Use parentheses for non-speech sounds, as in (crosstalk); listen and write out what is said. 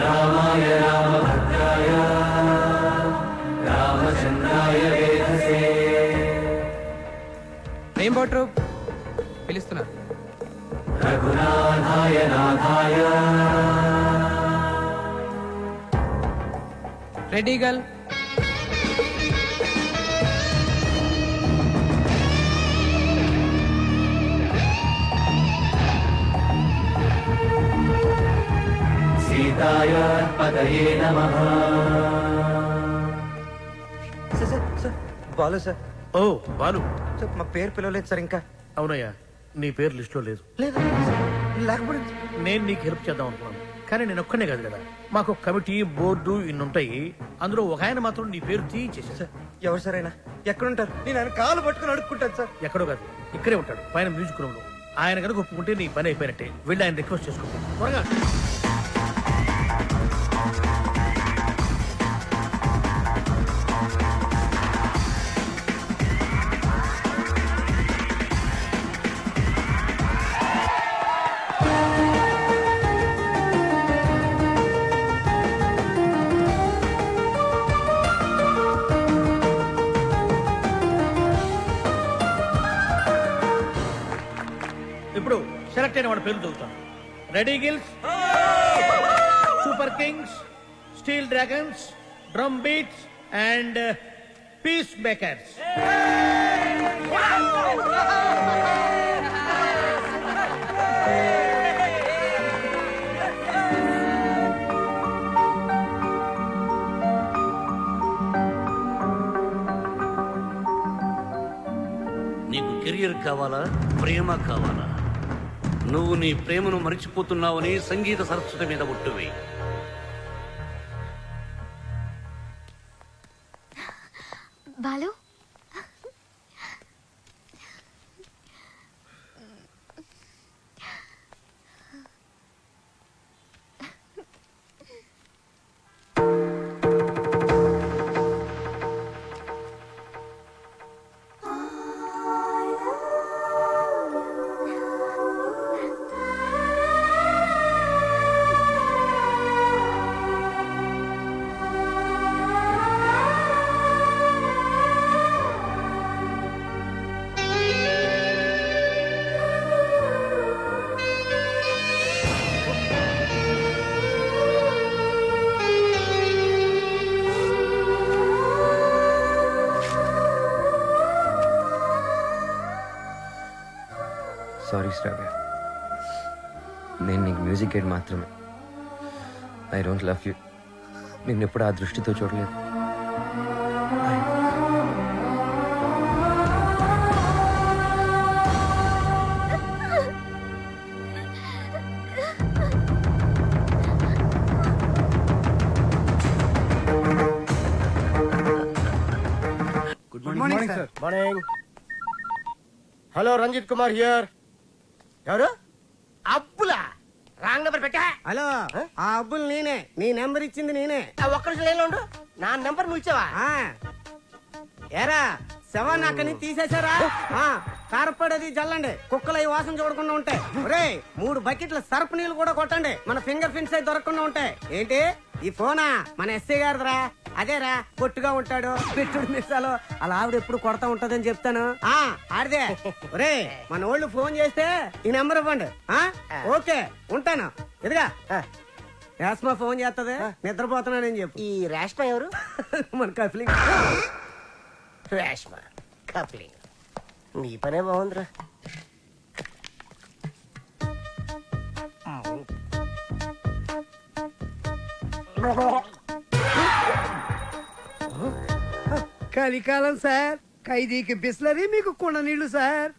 రామాయ రామభద్రాయ రామచంద్రాయ వేధసే. ఏం బోట్రు పిలుస్తున్నా. రఘునాథాయ నాథాయ. రెడీ గర్ల్ సీతాయ పదయే నమః sir sir sir Balu sir. ఓ బాలు. సార్ మా పేరు పిలవలేదు సార్ ఇంకా. అవునయ్యా నీ పేరు లిస్టులో లేదు. లేదు లేకపోతే నేను నీకు హెల్ప్ చేద్దాం అనుకున్నాను. కానీ నేను ఒక్కనే కాదు కదా. మాకు కమిటీ బోర్డు ఇన్ని ఉంటాయి అందులో ఒక ఆయన మాత్రం నీ పేరు తీయించేసాడు సార్ ఎవరు సార్ అయినా ఎక్కడుంటారు? నేను ఆయన కాలు పట్టుకుని అడుక్కుంటాను సార్. ఎక్కడో కాదు ఇక్కడే ఉంటాడు. పైన మ్యూజిక్ రూమ్లో ఆయన కనుక ఒప్పుకుంటే నీ పని అయిపోయినట్టే. వెళ్ళి ఆయన రిక్వెస్ట్ చేసుకో. త్వరగా. ఇప్పుడు సెలెక్ట్ అయిన వాడి పేరు చదువుతాను red eagles super kings steel dragons drum beats and peace makers నీకు కెరియర్ కావాలా? ప్రేమ కావాలా? నువ్వు నీ ప్రేమను మరిచిపోతున్నావని సంగీత సరస్వతి మీద ఒట్టువి బాలు? సారీ శ్రావ్య. నేను నీకు మ్యూజిక్ గైడ్ మాత్రమే. I don't love you. నేను ఎప్పుడు ఆ దృష్టితో చూడలేదు. Good morning morning hello Ranjith Kumar here ఎవరు? అబ్బులా. రాంగ్ నెంబర్ పెట్టా. హలో ఆ? అబ్బులు నేనే. నీ నెంబర్ ఇచ్చింది నేనే. ఒక్క నిమిషం లైన్లో ఉండు. నా నెంబర్ నువ్వు ఇచ్చావా? ఆ. ఏరా శవాన్ని అక్కడి నుంచి తీసేశారా? ఆ, కారపడేది జల్లండి. కుక్కలు అవి వాసన చూడకుండా ఉంటాయి. ఒరే మూడు బకెట్ల సర్ఫ్ నీళ్ళు కూడా కొట్టండి. మన ఫింగర్ ప్రింట్స్ అయి దొరకకుండా ఉంటాయి. ఏంటి? ఈ ఫోనా? మన ఎస్ఐ గారిదిరా. అదేరా పొట్టుగా ఉంటాడు పెట్టుడు మిస్సాలు అలా ఆవిడ ఎప్పుడు కొడతా ఉంటదని చెప్తాను. ఆ ఆడిదే. ఒరే మన వాళ్ళు ఫోన్ చేస్తే ఈ నెంబర్ ఇవ్వండి. ఆ? ఓకే ఉంటాను. ఎదుగా యాస్మా ఫోన్ చేస్తది నిద్రపోతున్నానని చెప్పు. ఈ రేష్మ ఎవరు? (laughs) మన కఫలింగ్ రేష్మ కప్లింగ్. నీ పనే బాగుందిరా. కలికాలం సార్. ఖైదీకి బిస్లరీ మీకు కుండ నీళ్ళు సార్?